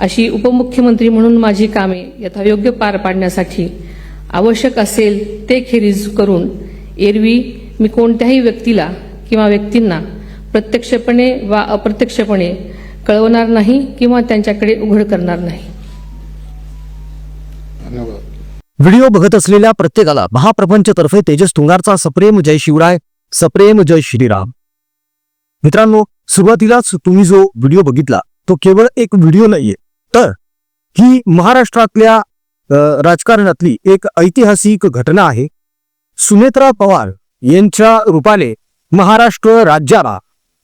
अशी उपमुख्यमंत्री म्हणून माझी कामे यथायोग्य पार पाडण्यासाठी आवश्यक असेल ते खेरीज करून एरवी मी कोणत्याही व्यक्तीला किंवा व्यक्तींना प्रत्यक्षपणे वा अप्रत्यक्षपणे कळवणार नाही किंवा त्यांच्याकडे उघड करणार नाही. व्हिडिओ बघत असलेल्या प्रत्येकाला महाप्रपंचतर्फे तेजस तुंगारचा सप्रेम जय शिवराय सप्रेम जय श्रीराम. मित्रांनो सुरुवातीलाच तुम्ही जो व्हिडिओ बघितला तो केवळ एक व्हिडिओ नाहीये. तर ही महाराष्ट्रातल्या राजकारणातली एक ऐतिहासिक घटना आहे. सुनेत्रा पवार यांच्या रूपाने महाराष्ट्र राज्याला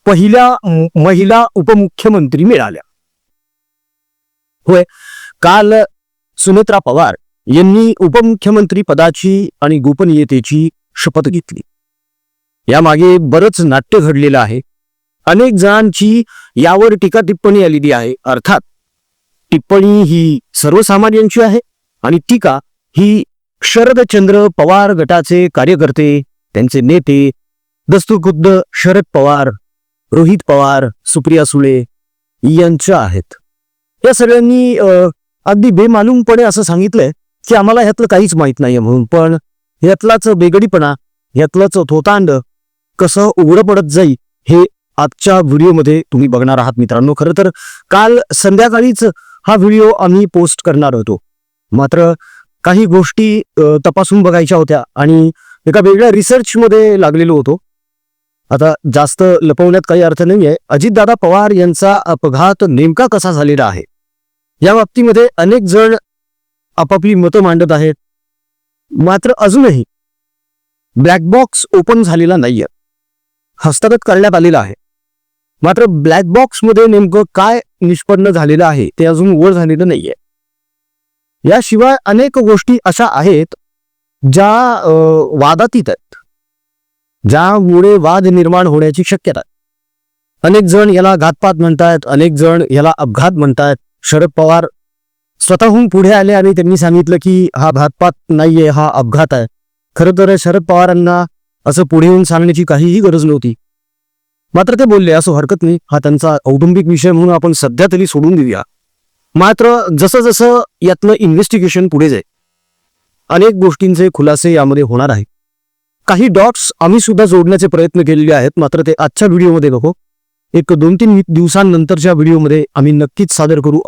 पहिल्या महिला उपमुख्यमंत्री मिळाल्या. होय काल सुनेत्रा पवार यांनी उपमुख्यमंत्री पदाची आणि गोपनीयतेची शपथ घेतली. यामागे बरंच नाट्य घडलेलं आहे. अनेक जणांची यावर टीका टिप्पणी आलेली आहे. अर्थात टिप्पणी ही सर्वसामान्यांची आहे आणि टीका ही शरदचंद्र पवार गटाचे कार्यकर्ते त्यांचे नेते दस्तुरखुद्द शरद पवार रोहित पवार सुप्रिया सुळे यांच्या आहेत. या सगळ्यांनी अगदी बेमालूमपणे असं सांगितलंय की आम्हाला ह्यातलं काहीच माहीत नाहीये म्हणून पण ह्यातलाच बेगडीपणा ह्यातलंच थोतांड कसं उघडं पडत जाईल हे आजच्या व्हिडिओमध्ये तुम्ही बघणार आहात मित्रांनो. खरं तर काल संध्याकाळीच हा व्हिडिओ आम्ही पोस्ट करणार होतो. मात्र काही गोष्टी तपासून बघायच्या होत्या आणि एका वेगळ्या रिसर्चमध्ये लागलेलो होतो. आता जास्त लपवण्यात काही अर्थ नाही आहे अजितदादा पवार यांचा अपघात नेमका कसा झालेला आहे? या बाबतीमध्ये अनेक जण आपापली मतं मांडत आहेत. मात्र अजूनही ब्लॅक बॉक्स ओपन झालेला नाहीये. हस्तगत करण्यात आलेला आहे. मात्र ब्लॅक बॉक्समध्ये नेमकं काय निष्पन्न झालेलं आहे ते अजून वर झालेलं नाहीये. याशिवाय अनेक गोष्टी अशा आहेत ज्या वादातीत आहेत. ज्यामुळे वाद निर्माण होण्याची शक्यता अनेक जण याला घातपात म्हणतायत अनेक जण याला अपघात म्हणतायत. शरद पवार स्वतःहून पुढे आले आणि त्यांनी सांगितलं की हा घातपात नाहीये हा अपघात आहे. खरं तर शरद पवारांना असं पुढे येऊन सांगण्याची काहीही गरज नव्हती. मात्र ते बोलले असं हरकत नाही. हा त्यांचा औटुंबिक विषय म्हणून आपण सध्या तरी सोडून देऊया. मात्र जसं जसं यातलं इन्व्हेस्टिगेशन पुढे जाईल अनेक गोष्टींचे खुलासे यामध्ये होणार आहे काही डॉट्स आम्ही सुद्धा जोडण्याचे प्रयत्न केलेले आहेत मात्र ते आजच्या व्हिडिओमध्ये नको एक दोन तीन दिवसांनंतरच्या व्हिडिओमध्ये आम्ही नक्कीच सादर करू.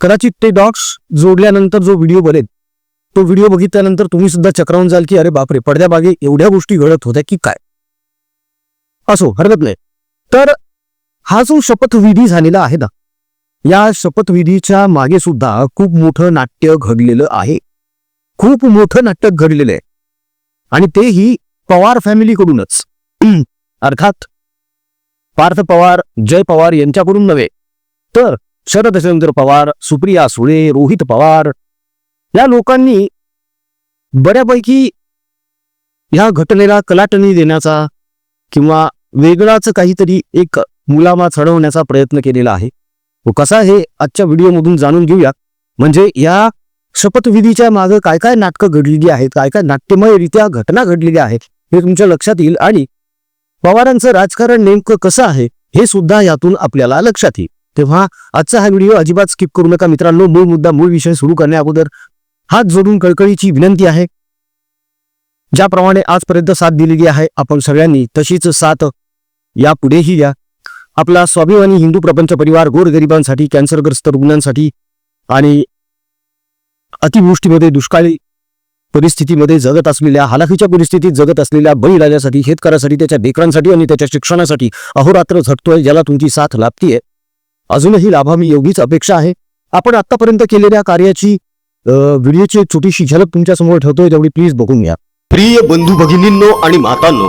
कदाचित ते डॉट्स जोडल्यानंतर जो व्हिडिओ बनेल तो व्हिडिओ बघितल्यानंतर तुम्ही सुद्धा चक्रावून जाल की अरे बापरे पडद्याबागे एवढ्या गोष्टी घडत होत्या की काय? असो हरकत नाही. तर हा जो शपथविधी झालेला आहे ना या शपथविधीच्या मागे सुद्धा खूप मोठं नाट्य घडलेलं आहे. खूप मोठं नाटक घडलेलं आहे. आणि तेही पवार फॅमिलीकडूनच. अर्थात पार्थ पवार जय पवार यांच्याकडून नव्हे तर शरद चंद्र पवार सुप्रिया सुळे रोहित पवार या लोकांनी बऱ्यापैकी ह्या घटनेला कलाटणी देण्याचा किंवा वेगळाच काहीतरी एक मुलामा चढवण्याचा प्रयत्न केलेला आहे. तो कसा हे आजच्या व्हिडिओमधून जाणून घेऊया. म्हणजे या शपथविधीच्या मागे काय काय नाटकं घडलेली आहेत काय काय नाट्यमयरित्या घटना घडलेल्या आहेत हे तुमच्या लक्षात येईल आणि पवारांचं राजकारण नेमकं कसं आहे हे सुद्धा यातून आपल्याला लक्षात येईल. तेव्हा आजचा हा व्हिडिओ अजिबात स्किप करू नका मित्रांनो. मूळ मुद्दा मूळ विषय सुरू करण्या अगोदर हात जोडून कळकळीची विनंती आहे. ज्याप्रमाणे आजपर्यंत साथ दिलेली आहे आपण सगळ्यांनी तशीच साथ यापुढेही द्या आपला स्वाभिमानी हिंदू प्रपंच परिवार गोरगरिबांसाठी कॅन्सरग्रस्त रुग्णांसाठी आणि अतिवृष्टीमध्ये दुष्काळी परिस्थितीमध्ये जगत असलेल्या हालाखीच्या परिस्थितीत जगत असलेल्या बळीराजासाठी शेतकऱ्यासाठी त्याच्या बेकरांसाठी आणि त्याच्या शिक्षणासाठी अहोरात्र झटतोय ज्याला तुमची साथ लाभतीये. अजूनही लाभावी एवढीच अपेक्षा आहे. आपण आतापर्यंत केलेल्या कार्याची व्हिडिओची छोटीशी झलक तुमच्यासमोर ठेवतोय तेवढी प्लीज बघून घ्या. प्रिय बंधू भगिनींनो आणि मातांनो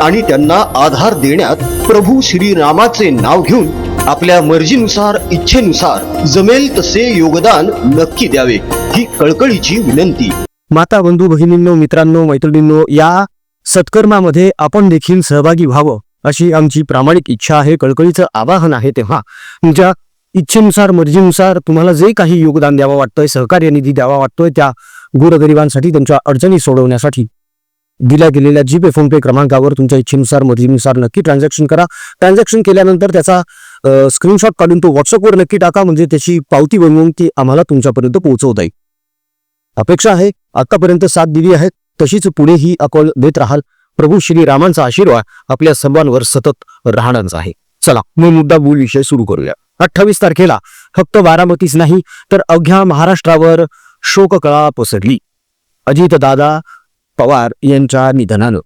आणि त्यांना आधार देण्यात प्रभू श्रीरामाचे नाव घेऊन आपल्या मर्जीनुसार इच्छेनुसार जमेल तसे योगदान नक्की द्यावे ही कळकळीची विनंती. माता बंधू भगिनींनो मित्रांनो मैत्रिणींनो या सत्कर्मामध्ये आपण देखील सहभागी व्हावं अशी आमची प्रामाणिक इच्छा आहे कळकळीचं आवाहन आहे तेव्हा. तुमच्या इच्छेनुसार मर्जीनुसार तुम्हाला जे काही योगदान द्यावं वाटतंय सहकार्य निधी द्यावा वाटतोय त्या गोरगरिबांसाठी त्यांच्या अडचणी सोडवण्यासाठी दिल्या गेलेल्या जीपे फोनपे क्रमांकावर तुमच्या इच्छेनुसार मर्जीनुसार नक्की ट्रान्झॅक्शन करा. ट्रान्झॅक्शन केल्यानंतर त्याचा स्क्रीनशॉट काढून तो व्हॉट्सअपवर नक्की टाका म्हणजे त्याची पावती बनवून ती आम्हाला तुमच्यापर्यंत पोहोचवता येईल. अपेक्षा आहे आतापर्यंत साथ दिली आहे तशीच पुढेही अकोल देत राहाल. प्रभू श्री रामांचा आशीर्वाद आपल्या सर्वांवर सतत राहणारच आहे. चला मी मुद्दा मूळ विषय सुरू करूया. अठ्ठावीस तारखेला फक्त बारामतीच नाही तर अवघ्या महाराष्ट्रावर शोककळा पसरली. अजित दादा पवार यांच्या निधनानं.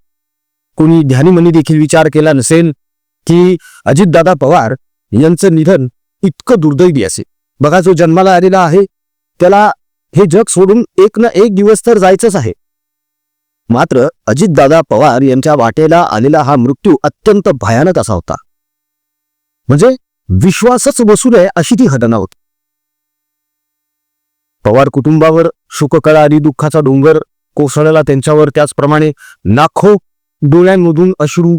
कोणी ध्यानीमनी देखील विचार केला नसेल की अजितदादा पवार यांचं निधन इतकं दुर्दैवी असेल. बघा जो जन्माला आलेला आहे त्याला हे जग सोडून एक ना एक दिवस तर जायचंच आहे. मात्र अजितदादा पवार यांच्या वाटेला आलेला हा मृत्यू अत्यंत भयानक असा होता. म्हणजे विश्वासच बसू नये अशी ती घटना होती. पवार कुटुंबावर शोककळा आणि दुःखाचा डोंगर कोसळला त्यांच्यावर. त्याचप्रमाणे लाखो डोळ्यांमधून अश्रू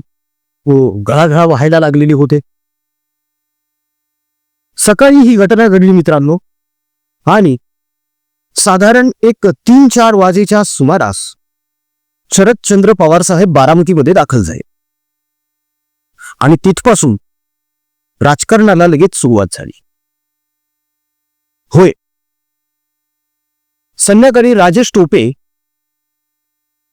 घळाघळा व्हायला लागलेले होते. सकाळी ही घटना घडली मित्रांनो. आणि साधारण एक तीन चार वाजेच्या सुमारास शरदचंद्र पवार साहेब बारामतीमध्ये दाखल झाले. आणि तिथपासून राजकारणाला लगेच सुरुवात झाली. होय. संध्याकाळी राजेश टोपे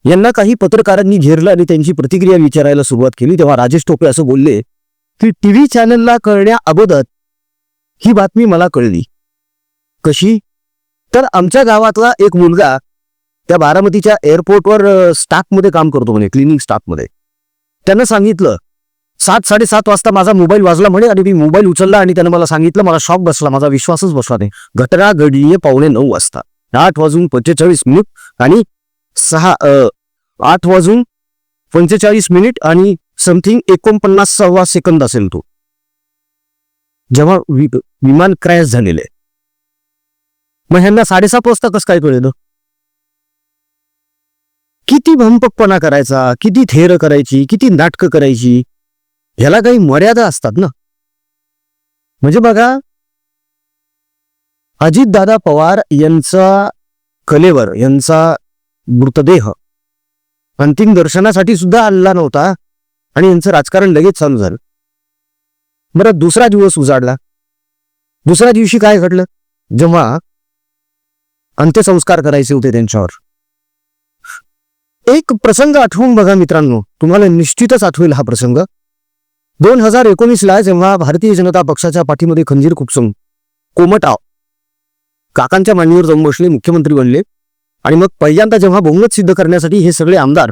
यांना काही पत्रकारांनी घेरलं आणि त्यांची प्रतिक्रिया विचारायला सुरुवात केली. तेव्हा राजेश टोपे असं बोलले की टीव्ही चॅनलला कळण्या अगोदर ही बातमी मला कळली. कशी? तर आमच्या गावातला एक मुलगा त्या बारामतीच्या एअरपोर्टवर स्टाफमध्ये काम करतो म्हणे क्लिनिंग स्टाफमध्ये त्यानं सांगितलं सात साडेसात वाजता माझा मोबाईल वाजला म्हणे आणि मी मोबाईल उचलला आणि त्यानं मला सांगितलं मला शॉक बसला माझा विश्वासच बसला नाही. घटना घडलीये पावणे नऊ वाजता. आठ वाजून पंचेचाळीस मिनिट आणि सहा आठ वाजून पंचेचाळीस मिनिट आणि समथिंग एकोणपन्नास सव्वा सेकंद असेल तो. जेव्हा वि- विमान क्रॅश झालेले मग ह्यांना साडेसात वाजता कसं काय कळेल? किती भंपकपणा करायचा किती थेर करायची किती नाटकं करायची ह्याला काही मर्यादा असतात ना? म्हणजे बघा अजितदादा पवार यांचा कलेवर यांचा मृतदेह. अंतिम दर्शनासाठी सुद्धा आणला नव्हता आणि यांचं राजकारण लगेच चालू झालं. बरं दुसरा दिवस उजाडला. दुसऱ्या दिवशी काय घडलं? जेव्हा अंत्यसंस्कार करायचे होते त्यांच्यावर. एक प्रसंग आठवून बघा मित्रांनो तुम्हाला निश्चितच आठवेल हा प्रसंग. दोन हजार एकोणीसला जेव्हा भारतीय जनता पक्षाच्या पाठीमध्ये खंजीर खुपसून कोमटाव काकांच्या मांडीवर जाऊन बसले मुख्यमंत्री बनले. आणि मग पहिल्यांदा जेव्हा बहुमत सिद्ध करण्यासाठी हे सगळे आमदार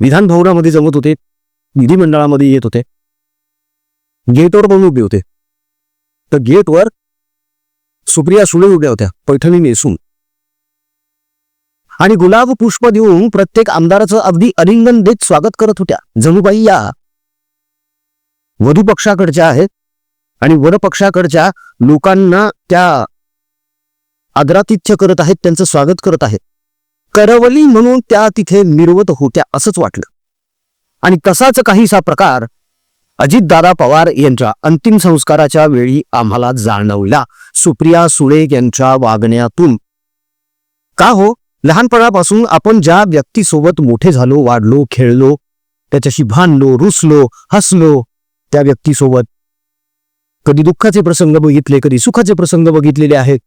विधान भवनामध्ये जमत होते विधिमंडळामध्ये येत होते गेटवर पण उभे होते. तर गेटवर सुप्रिया सुळे उभ्या होत्या पैठणी नेसून. आणि गुलाब पुष्प देऊन प्रत्येक आमदाराचं अगदी अलिंगन देत स्वागत करत होत्या. जणूबाई या वधू पक्षाकडच्या आहेत आणि वरपक्षाकडच्या लोकांना त्या आदरातिथ्य करत आहेत त्यांचं स्वागत करत आहेत. करवली म्हणून त्या तिथे मिरवत होत्या असंच वाटलं. आणि तसाच काहीसा प्रकार अजितदादा पवार यांच्या अंतिम संस्काराच्या वेळी आम्हाला जाणवला. सुप्रिया सुळे यांच्या वागण्यातून. का हो? लहानपणापासून आपण ज्या व्यक्तीसोबत मोठे झालो वाढलो खेळलो त्याच्याशी भांडलो रुसलो हसलो त्या व्यक्तीसोबत कधी दुःखाचे प्रसंग बघितले कधी सुखाचे प्रसंग बघितलेले आहेत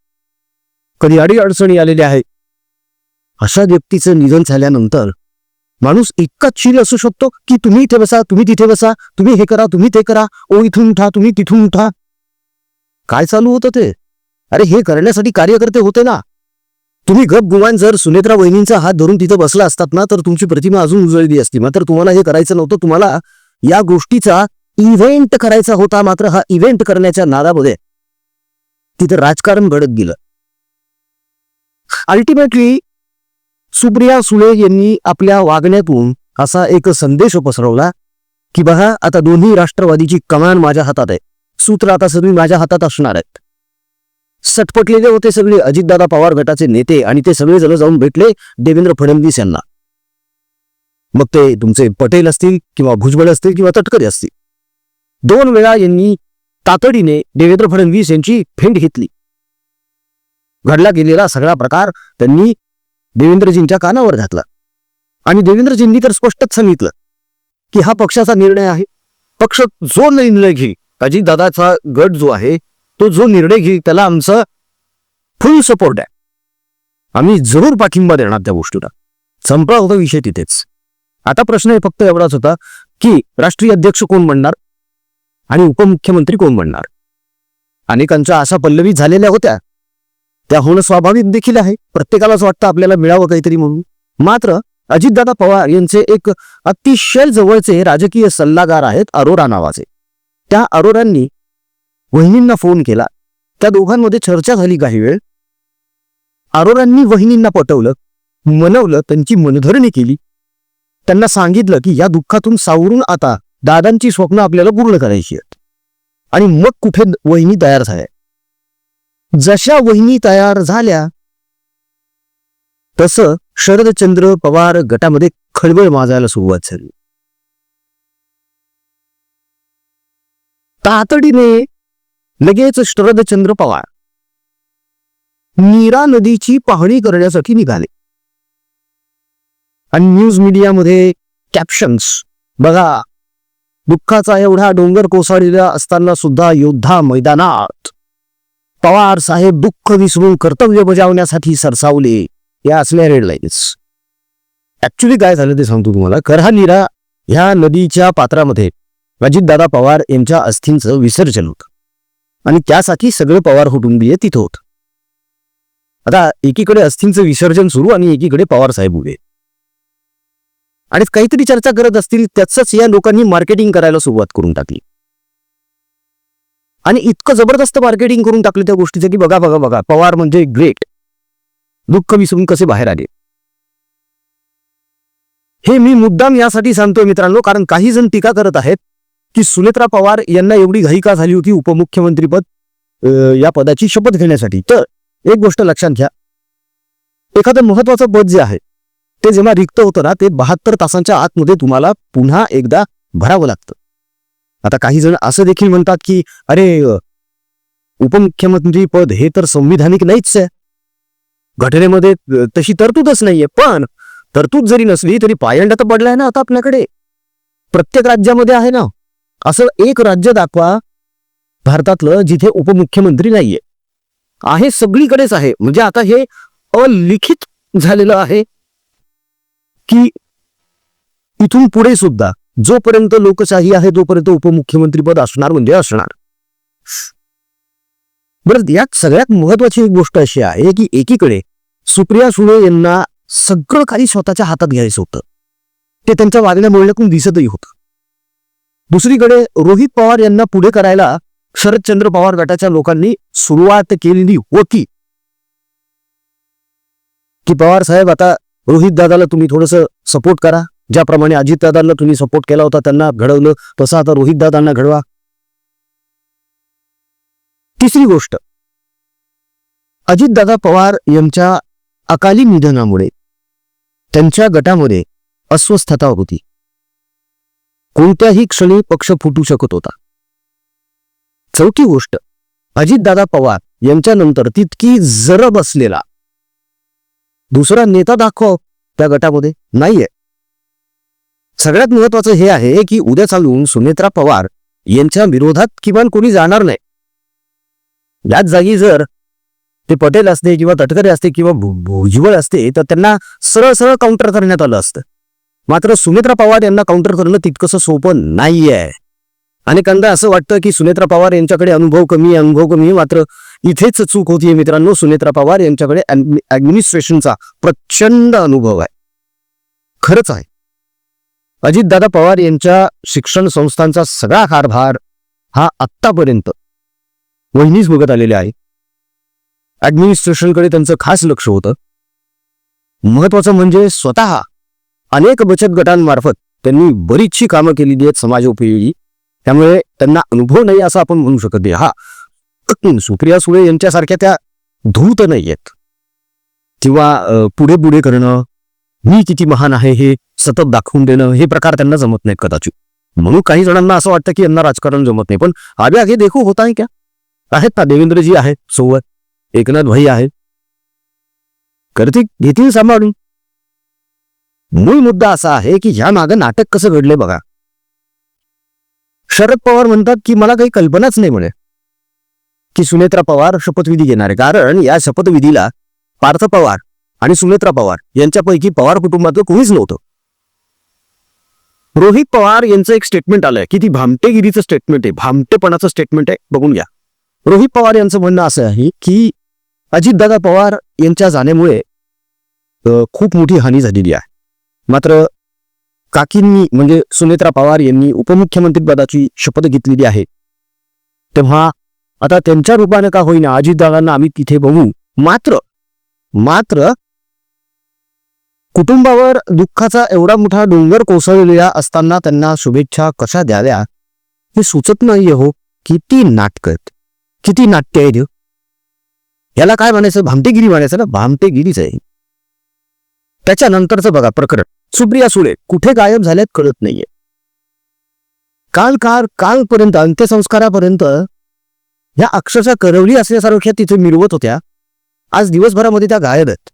कधी अडीअडचणी आलेले आलेल्या आहेत अशा व्यक्तीचं निधन झाल्यानंतर माणूस इतका चिल असू शकतो की तुम्ही इथे बसा तुम्ही तिथे बसा तुम्ही हे करा तुम्ही ते करा ओ इथून उठा तुम्ही तिथून उठा. काय चालू होतं ते? अरे हे करण्यासाठी कार्यकर्ते होते ना. तुम्ही गप गुमान जर सुनेत्रा वहिनींचा हात धरून तिथं बसला असतात ना तर तुमची प्रतिमा अजून उजळली असती. मात्र तुम्हाला हे करायचं नव्हतं तुम्हाला या गोष्टीचा इव्हेंट करायचा होता मात्र हा इव्हेंट करण्याच्या नादामध्ये तिथं राजकारण घडत गेलं. अल्टिमेटली सुप्रिया सुळे यांनी आपल्या वागण्यातून असा एक संदेश पसरवला की बघा आता दोन्ही राष्ट्रवादीची कमान माझ्या हातात आहे. सूत्र आता सगळी माझ्या हातात असणार आहेत. सटपटलेले होते सगळे अजितदादा पवार गटाचे नेते आणि ते सगळे जण जाऊन भेटले देवेंद्र फडणवीस यांना. मग ते तुमचे पटेल असतील किंवा भुजबळ असतील किंवा तटकरे असतील. दोन वेळा यांनी तातडीने देवेंद्र फडणवीस यांची फेंड घेतली. घडला गेलेला सगळा प्रकार त्यांनी देवेंद्रजींच्या कानावर घातला. आणि देवेंद्रजींनी तर स्पष्टच सांगितलं की हा पक्षाचा निर्णय आहे. पक्ष जो निर्णय घेईल अजितदादाचा गट जो आहे तो जो निर्णय घेईल त्याला आमचा फुल सपोर्ट आहे. आम्ही जरूर पाठिंबा देणार त्या गोष्टीला. संपला होता विषय तिथेच. आता प्रश्न फक्त एवढाच होता की राष्ट्रीय अध्यक्ष कोण बनणार आणि उपमुख्यमंत्री कोण बनणार? अनेकांच्या आशा पल्लवी झालेल्या होत्या. त्या होणं स्वाभाविक देखील आहे. प्रत्येकालाच वाटतं आपल्याला मिळावं काहीतरी म्हणून. मात्र अजितदादा पवार यांचे एक अतिशय जवळचे राजकीय सल्लागार आहेत अरोरा नावाचे. त्या अरोरांनी वहिनींना फोन केला. त्या दोघांमध्ये चर्चा झाली काही वेळ. अरोरांनी वहिनींना पटवलं मनवलं त्यांची मनधरणी केली. त्यांना सांगितलं की या दुःखातून सावरून आता दादांची स्वप्न आपल्याला पूर्ण करायची आहेत. आणि मग कुठे वहिनी तयार झाल्या? जशा वहिनी तयार झाल्या तस शरदचंद्र पवार गटामध्ये खळबळ माजायला सुरुवात झाली. तातडीने लगेच शरदचंद्र पवार नीरा नदीची पाहणी करण्यासाठी निघाले. आणि न्यूज मीडियामध्ये कॅप्शन्स बघा दुःखाचा एवढा डोंगर कोसळलेला असताना सुद्धा योद्धा मैदानात. पवार साहेब दुःख विसरून कर्तव्य बजावण्यासाठी सरसावले. या असल्या रेड लाईन्स ऍक्च्युली काय झालं ते सांगतो तुम्हाला. करहानिरा ह्या नदीच्या पात्रामध्ये अजितदादा पवार यांच्या अस्थींचं विसर्जन होतं. आणि त्यासाठी सगळे पवार कुटुंबीय तिथं होत. आता एकीकडे अस्थींचं विसर्जन सुरू आणि एकीकडे पवार साहेब उभे. आणि काहीतरी चर्चा करत असतील त्याच या लोकांनी मार्केटिंग करायला सुरुवात करून टाकली. आणि इतकं जबरदस्त मार्केटिंग करून टाकलं त्या गोष्टीचं की बघा बघा बघा पवार म्हणजे ग्रेट दुःख विसरून कसे बाहेर आले? हे मी मुद्दाम यासाठी सांगतोय मित्रांनो कारण काही जण टीका करत आहेत की सुनेत्रा पवार यांना एवढी घाई का झाली होती उपमुख्यमंत्रीपद या पदाची शपथ घेण्यासाठी? तर एक गोष्ट लक्षात घ्या. एखादं महत्वाचं पद जे आहे ते जेव्हा रिक्त होतं ना ते बहात्तर तासांच्या आतमध्ये तुम्हाला पुन्हा एकदा भरावं लागतं. आता काही जण असं देखील म्हणतात की अरे उपमुख्यमंत्री पद हे तर संविधानिक नाहीच आहे. घटनेमध्ये तशी तरतूदच नाहीये पण तरतूद जरी नसली तरी पायंडा तर पडलाय ना आता आपल्याकडे. प्रत्येक राज्यामध्ये आहे ना. असं एक राज्य दाखवा भारतातलं जिथे उपमुख्यमंत्री नाहीये. आहे सगळीकडेच आहे. म्हणजे आता हे अलिखित झालेलं आहे की इथून पुढे सुद्धा जोपर्यंत लोकशाही आहे तोपर्यंत उपमुख्यमंत्री पद असणार म्हणजे असणार. बरं यात सगळ्यात महत्वाची एक गोष्ट अशी आहे की एकीकडे सुप्रिया सुळे यांना सगळं काही स्वतःच्या हातात घ्यायचं होतं. ते त्यांच्या वागण्या बोलण्यातून दिसतही होतं. दुसरीकडे रोहित पवार यांना पुढे करायला शरदचंद्र पवार गटाच्या लोकांनी सुरुवात केलेली होती. की पवार साहेब आता रोहित दादाला तुम्ही थोडस सपोर्ट करा. ज्याप्रमाणे अजितदादांना तुम्ही सपोर्ट केला होता त्यांना घडवलं. तसं आता रोहित दादांना घडवा. तिसरी गोष्ट. अजितदादा पवार यांच्या अकाली निधनामुळे त्यांच्या गटामध्ये अस्वस्थता होती. कोणत्याही क्षणी पक्ष फुटू शकत होता. चौथी गोष्ट. अजितदादा पवार यांच्यानंतर तितकी जर बसलेला दुसरा नेता दाखव त्या गटामध्ये नाहीये. सगळ्यात महत्वाचं हे आहे की उद्या चालून सुनेत्रा पवार यांच्या विरोधात किमान कोणी जाणार नाही. याच जागी जर ते पटेल असते किंवा तटकरे असते किंवा भुजबळ असते तर त्यांना सरळ सरळ काउंटर करण्यात आलं असतं. मात्र सुनेत्रा पवार यांना काउंटर करणं तितकंसं सोपं नाही आहे अनेकांदा असं वाटतं की सुनेत्रा पवार यांच्याकडे अनुभव कमी अनुभव कमी मात्र इथेच चूक होतीये मित्रांनो सुनेत्रा पवार यांच्याकडे ऍडमिनिस्ट्रेशनचा प्रचंड अनुभव आहे. खरंच आहे. अजितदादा पवार यांच्या शिक्षण संस्थांचा सगळा कारभार हा आत्तापर्यंत वहिनीच बघत आलेले आहे. ऍडमिनिस्ट्रेशनकडे त्यांचं खास लक्ष होतं. महत्वाचं म्हणजे स्वतः अनेक बचत गटांमार्फत त्यांनी बरीचशी कामं केलेली आहेत समाजोपयोगी त्यामुळे त्यांना अनुभव नाही असं आपण म्हणू शकत नाही. हा. सुप्रिया सुळे यांच्यासारख्या त्या धूत नाही आहेत. किंवा पुढे पुढे करणं मी किती महान आहे हे सतत दाखवून देणं हे प्रकार त्यांना जमत नाहीत कदाचित. म्हणून काही जणांना असं वाटतं की यांना राजकारण जमत नाही. पण आगे आगे देखू होत आहे क्या? आहेत ना देवेंद्रजी आहेत सोबत एकनाथ भाई आहेत करतील घेतील सांभाळून. मूळ मुद्दा असा आहे की ह्या मागं नाटक कसं घडले बघा. शरद पवार म्हणतात की मला काही कल्पनाच नाही म्हणे. की सुनेत्रा पवार शपथविधी घेणार. आहे कारण या शपथविधीला पार्थ पवार आणि सुनेत्रा पवार यांच्यापैकी पवार कुटुंबातलं कोणीच नव्हतं. रोहित पवार यांचं एक स्टेटमेंट आलंय. की ती भामटेगिरीचं स्टेटमेंट आहे. भामटेपणाचं स्टेटमेंट आहे. बघून घ्या. रोहित पवार यांचं म्हणणं असं आहे की अजितदादा पवार यांच्या जाण्यामुळे खूप मोठी हानी झालेली आहे. मात्र काकींनी म्हणजे सुनेत्रा पवार यांनी उपमुख्यमंत्री पदाची शपथ घेतलेली आहे. तेव्हा आता त्यांच्या रूपाने का होईना अजितदादांना आम्ही तिथे बघू. मात्र मात्र कुटुंबावर दुःखाचा एवढा मोठा डोंगर कोसळलेला असताना त्यांना शुभेच्छा कशा द्याव्या हे सुचत नाहीये हो. किती नाटक आहेत किती नाट्य आहे देव याला काय म्हणायचं? भामटेगिरी म्हणायचं ना? भामटेगिरीच आहे. त्याच्यानंतरचं बघा प्रकरण. सुप्रिया सुळे कुठे गायब झाल्यात कळत नाहीये. काल काल कालपर्यंत अंत्यसंस्कारापर्यंत या अक्षरशः करवली असल्यासारख्या तिथे मिरवत होत्या. आज दिवसभरामध्ये त्या गायब आहेत.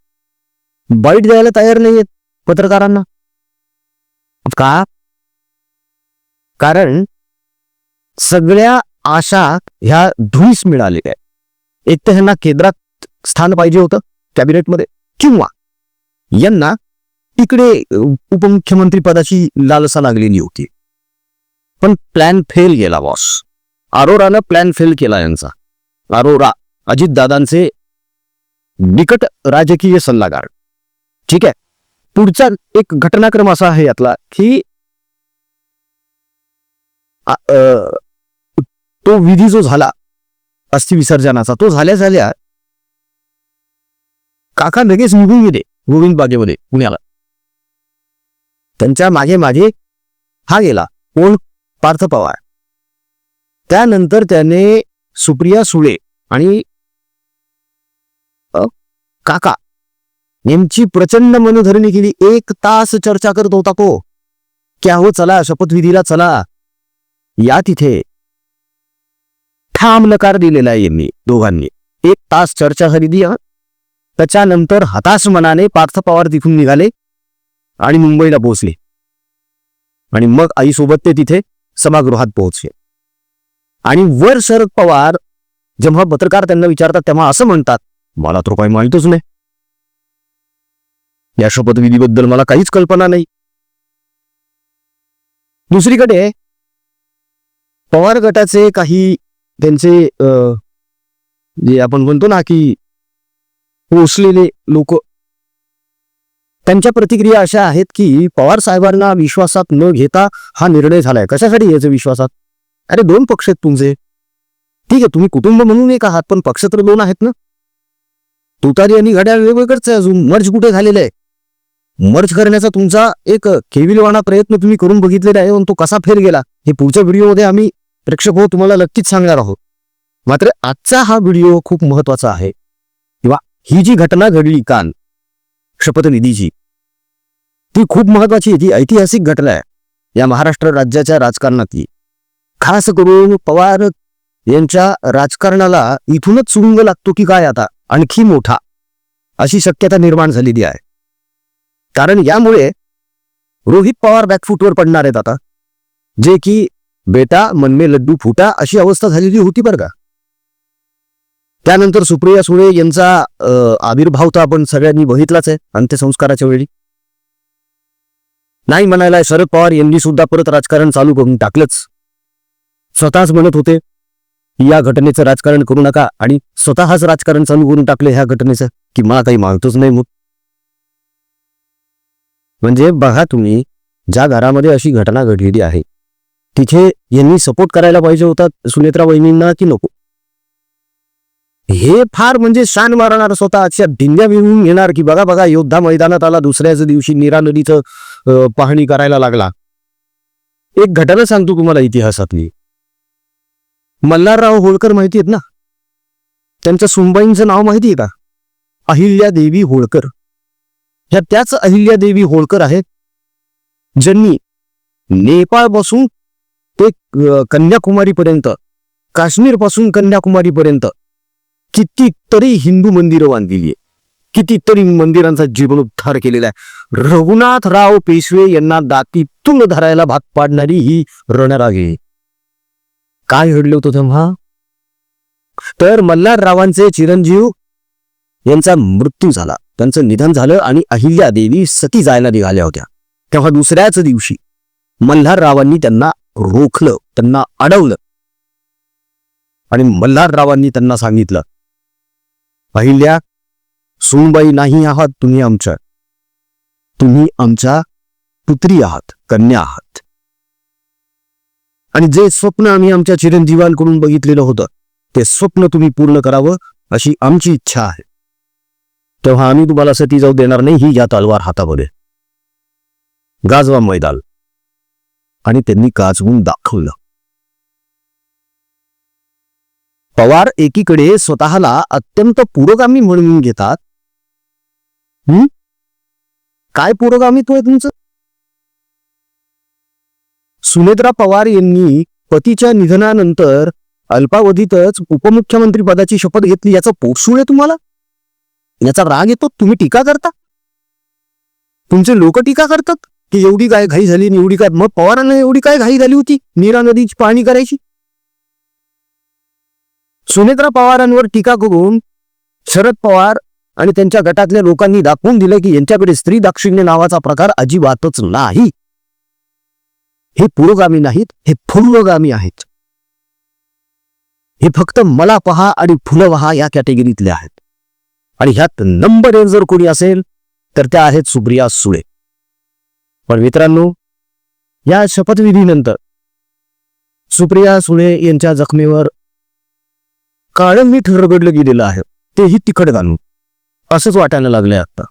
बाईट द्यायला तयार नाहीयेत पत्रकारांना. का? कारण सगळ्या आशा ह्या धुळीस मिळालेल्या आहेत. एक तर ह्यांना केंद्रात स्थान पाहिजे होतं कॅबिनेटमध्ये किंवा यांना इकडे उपमुख्यमंत्री पदाची लालसा लागलेली होती. पण प्लॅन फेल गेला बॉस अरोरानं प्लॅन फेल केला यांचा. अरोरा अजितदादांचे निकट राजकीय सल्लागार. ठीक आहे. पुढचा एक घटनाक्रम असा आहे यातला की तो विधी जो झाला अस्थि विसर्जनाचा तो झाल्या झाल्या काका लगेच निघून गेले गोविंद बागेमध्ये पुण्याला. त्यांच्या मागे मागे हा गेला कोण? पार्थ पवार. त्यानंतर त्याने सुप्रिया सुळे आणि काका यांची प्रचंड मनधरणी केली. एक तास चर्चा करत होता को क्या हो चला शपथविधीला चला. या तिथे. ठाम नकार दिलेला आहे यांनी दोघांनी. एक तास चर्चा खरेदी त्याच्यानंतर हताश मनाने पार्थ पवार तिथून निघाले आणि मुंबईला पोहोचले. आणि मग आईसोबत ते तिथे सभागृहात पोहोचले. आणि वर शरद पवार जेव्हा पत्रकार त्यांना विचारतात तेव्हा असं म्हणतात मला तर काही माहितच नाही. या शपथविधीबद्दल मला काहीच कल्पना नाही. दुसरीकडे पवार गटाचे काही त्यांचे जे आपण म्हणतो ना की पोचलेले लोक त्यांच्या प्रतिक्रिया अशा आहेत की पवार साहेबांना विश्वासात न घेता हा निर्णय झालाय. कशासाठी यायचं विश्वासात? अरे दोन पक्ष आहेत तुमचे. ठीक आहे तुम्ही कुटुंब म्हणून एक आहात पण पक्ष तर दोन आहेत ना. तुतारी आणि घड्याळ वेगवेगळंच आहे अजून. मर्ज कुठे झालेलं आहे? मर्ज करण्याचा तुमचा एक केविलवाणा प्रयत्न तुम्ही करून बघितलेला आहे पण तो कसा फेर गेला हे पुढच्या व्हिडिओमध्ये आम्ही प्रेक्षक हो तुम्हाला नक्कीच सांगणार आहोत. मात्र आजचा हा व्हिडिओ खूप महत्त्वाचा आहे. किंवा ही जी घटना घडली काल शपथनिधीची ती खूप महत्वाची आहे. ती ऐतिहासिक घटना आहे. या महाराष्ट्र राज्याच्या राजकारणातली. खास करून पवार यांच्या राजकारणाला इथूनच सुरुंग लागतो की काय आता? आणखी मोठा. अशी शक्यता निर्माण झालेली आहे. कारण यामुळे रोहित पवार बॅकफूटवर पडणार आहेत आता. जे की बेटा मनमे लड्डू फुटा अशी अवस्था झालेली होती बरं का. त्यानंतर सुप्रिया सुळे यांचा आविर्भाव तर आपण सगळ्यांनी बघितलाच आहे अंत्यसंस्काराच्या वेळी. नाही म्हणायला शरद पवार यांनी सुद्धा परत राजकारण चालू करून टाकलंच. स्वतःच म्हणत होते या घटनेचं राजकारण करू नका. आणि स्वतःच राजकारण चालू करून टाकलं ह्या घटनेचं की मला काही मानतोच नाही मग म्हणजे बघा तुम्ही ज्या घरामध्ये अशी घटना घडलेली आहे तिथे यांनी सपोर्ट करायला पाहिजे होता सुनेत्रा वहिनींना की नको? हे फार म्हणजे शान मारणार स्वतः अशा ढिंग्या मिळवून घेणार की बघा बघा योद्धा मैदानात आला दुसऱ्याच दिवशी नीरा नदीचं पाहणी करायला लागला. एक घटना सांगतो तुम्हाला इतिहासातली. मल्हारराव होळकर माहिती आहेत ना? त्यांच्या सुनबाईंचं नाव माहिती आहे का? अहिल्या देवी होळकर. ह्या त्याच अहिल्यादेवी होळकर आहेत ज्यांनी नेपाळपासून ते कन्याकुमारीपर्यंत काश्मीरपासून कन्याकुमारीपर्यंत कितीतरी हिंदू मंदिरं बांधलेली आहे कितीतरी मंदिरांचा जीवनोद्धार केलेला आहे. रघुनाथराव पेशवे यांना दातीतून धरायला भाग पाडणारी ही रणरागे काय घडलं होतं तेव्हा? तर मल्हाररावांचे चिरंजीव यांचा मृत्यू झाला. त्यांचं निधन झालं आणि अहिल्या देवी सती जायला निघाल्या होत्या. तेव्हा दुसऱ्याच दिवशी मल्हाररावांनी त्यांना रोखलं त्यांना अडवलं. आणि मल्हाररावांनी त्यांना सांगितलं अहिल्या सुनबाई नाही आहात तुम्ही आमच्या. तुम्ही आमच्या पुत्री आहात कन्या आहात. आणि जे स्वप्न आम्ही आमच्या चिरंजीवांकडून बघितलेलं होतं ते स्वप्न तुम्ही पूर्ण करावं अशी आमची इच्छा आहे. तेव्हा आम्ही तुम्हाला सती जाऊ देणार नाही ही या तलवार हातामध्ये. गाजवा मैदान. आणि त्यांनी गाजवून दाखवलं. पवार एकीकडे स्वतःला अत्यंत पुरोगामी म्हणून घेतात. हम्म काय पुरोगामित्व आहे तुमचं? सुनेत्रा पवार यांनी पतीच्या निधनानंतर अल्पावधीतच उपमुख्यमंत्री पदाची शपथ घेतली याचा पोटसूळ आहे तुम्हाला? याचा राग येतो तुम्ही टीका करता? तुमचे लोक टीका करतात की एवढी काय घाई झाली एवढी काय मग पवारांना एवढी काय घाई झाली होती नीरा नदीची पाहणी करायची? सुनेत्रा पवारांवर टीका करून शरद पवार आणि त्यांच्या गटातल्या लोकांनी दाखवून दिलं की यांच्याकडे स्त्री दाक्षिण्य नावाचा प्रकार अजिबातच नाही. हे पुरोगामी नाहीत हे फुलगामी आहेत. हे फक्त मला पहा आणि फुलं पहा या कॅटेगरीतले आहेत. आणि ह्यात नंबर एक जर कोणी असेल तर त्या आहेत सुप्रिया सुळे. पण मित्रांनो या शपथविधीनंतर सुप्रिया सुळे यांच्या जखमेवर काळं मीठ रगडलं गेलेलं आहे. तेही तिखट घालून. असंच वाटायला लागलंय आता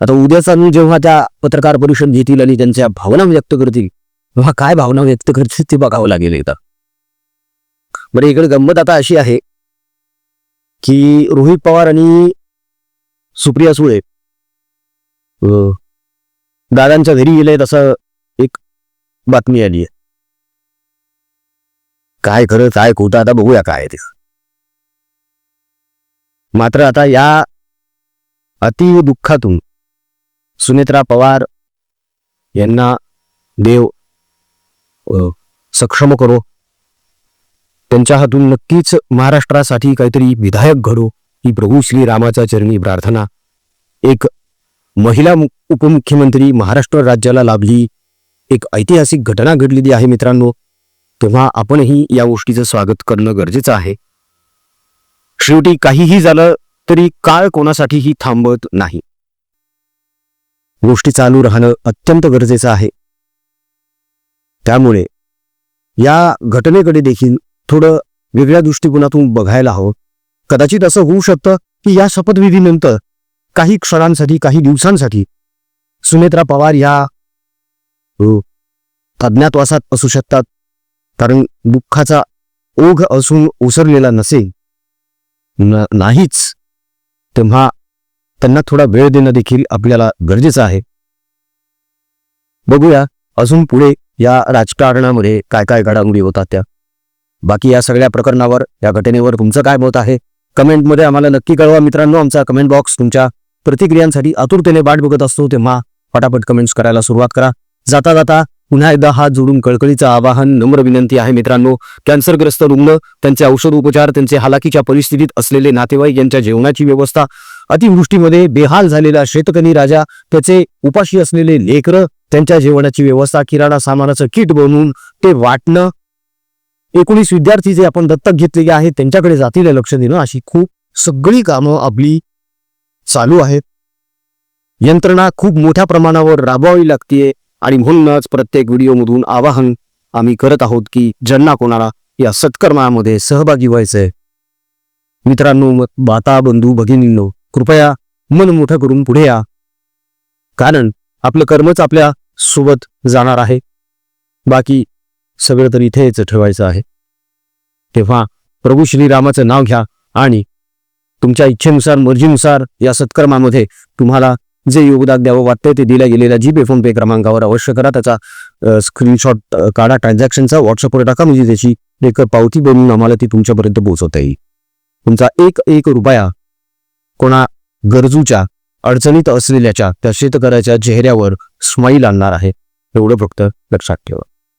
आता उद्या चालून जेव्हा त्या पत्रकार परिषद घेतील आणि त्यांच्या भावना व्यक्त करतील तेव्हा काय भावना व्यक्त करतील ते बघावं लागेल एकदा. बरं इकडे गंमत आता अशी आहे. की रोहित पवार आणि सुप्रिया सुळे दादांच्या घरी गेले तसं एक बातमी आली आहे. काय खरं काय खोटं आता बघूया काय आहे ते. मात्र आता या अति दुःखातून सुनेत्रा पवार यांना देव सक्षम करो. त्यांच्या हातून नक्कीच महाराष्ट्रासाठी काहीतरी विधायक घडो ही प्रभू श्रीरामाच्या चरणी प्रार्थना. एक महिला उपमुख्यमंत्री महाराष्ट्र राज्याला लाभली एक ऐतिहासिक घटना घडलेली आहे मित्रांनो तेव्हा आपणही या गोष्टीचं स्वागत करणं गरजेचं आहे. शेवटी काहीही झालं तरी काळ कोणासाठीही थांबत नाही. गोष्टी चालू राहणं अत्यंत गरजेचं आहे. त्यामुळे या घटनेकडे देखील थोडं वेगळ्या दृष्टिकोनातून बघायला हवं. कदाचित असं होऊ शकतं की या शपथविधीनंतर काही क्षणांसाठी काही दिवसांसाठी सुनेत्रा पवार या अज्ञातवासात असू शकतात. कारण दुःखाचा ओघ असून ओसरलेला नसेल. नाहीच. तेव्हा त्यांना थोडा वेळ देणं देखील आपल्याला गरजेचं आहे. बघूया अजून पुढे या राजकारणामध्ये काय काय घडामोडी होतात त्या. बाकी या सगळ्या प्रकरणावर या घटनेवर तुमचं काय मत आहे? कमेंटमध्ये आम्हाला नक्की कळवा मित्रांनो. आमचा कमेंट बॉक्स तुमच्या प्रतिक्रियांसाठी आतुरतेने वाट बघत असतो तेव्हा फटाफट कमेंट्स करायला सुरुवात करा. जाता जाता पुन्हा एकदा हात जोडून कळकळीचं आवाहन नम्र विनंती आहे मित्रांनो. कॅन्सरग्रस्त रुग्ण त्यांचे औषध उपचार त्यांचे हालाकीच्या परिस्थितीत असलेले नातेवाईक यांच्या जेवणाची व्यवस्था अतिवृष्टीमध्ये बेहाल झालेला शेतकरी राजा त्याचे उपाशी असलेले लेकरं त्यांच्या जेवणाची व्यवस्था किराणा सामानाचं किट बनवून ते वाटणं एकोणीस विद्यार्थी जे आपण दत्तक घेतलेले आहेत त्यांच्याकडे जातीला लक्ष देणं अशी खूप सगळी कामं आपली चालू आहेत. यंत्रणा खूप मोठ्या प्रमाणावर राबवावी लागतीये आणि म्हणूनच प्रत्येक व्हिडिओमधून आवाहन आम्ही करत आहोत की ज्यांना कोणाला या सत्कर्मामध्ये सहभागी व्हायचंय. मित्रांनो म- माता बंधू भगिनींनो कृपया मन मोठं करून पुढे या. कारण आपलं कर्मच आपल्यासोबत जाणार आहे. बाकी सगळं तर इथेच ठेवायचं आहे. तेव्हा प्रभू श्रीरामाचं नाव घ्या आणि तुमच्या इच्छेनुसार मर्जीनुसार या सत्कर्मामध्ये तुम्हाला जे योगदान द्यावं वाटतंय ते दिल्या गेलेल्या जी पे फोन पे क्रमांकावर अवश्य करा. त्याचा स्क्रीनशॉट काढा. ट्रान्झॅक्शनचा व्हॉट्सअपवर टाका. म्हणजे त्याची एक पावती बनवून आम्हाला ती तुमच्यापर्यंत पोहोचवता येईल. तुमचा एक एक रुपया कोणा गरजूच्या अडचणीत असलेल्याच्या त्या शेतकऱ्याच्या चेहऱ्यावर स्माईल आणणार आहे. एवढं फक्त लक्षात ठेवा.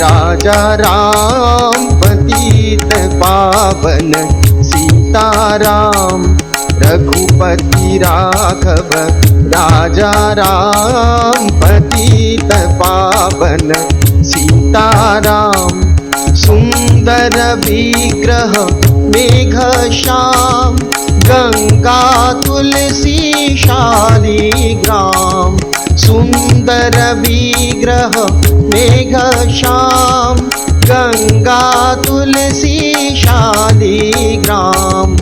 राजा राम पतित पावन सीताराम रघुपति राघव राजा राम पतित पावन सीताराम। सुन्दर विग्रह मेघ गङ्गा तुलसी शालिग्राम सुन्दर विग्रह मेघ श्याम गङ्गा तुलसी शालिग्राम।